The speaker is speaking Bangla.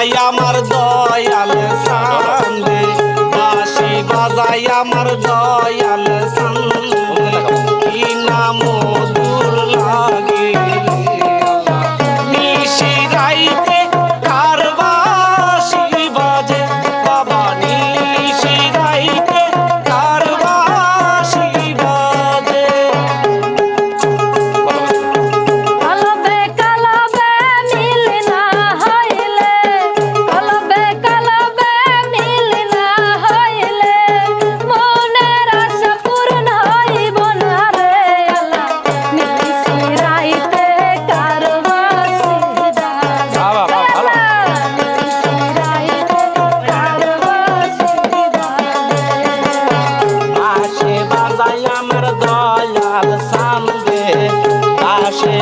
বাজাই আমার দয়াল সান্দে বাসি বাজাই আমার দয়াল চাঁদ সামবে আসে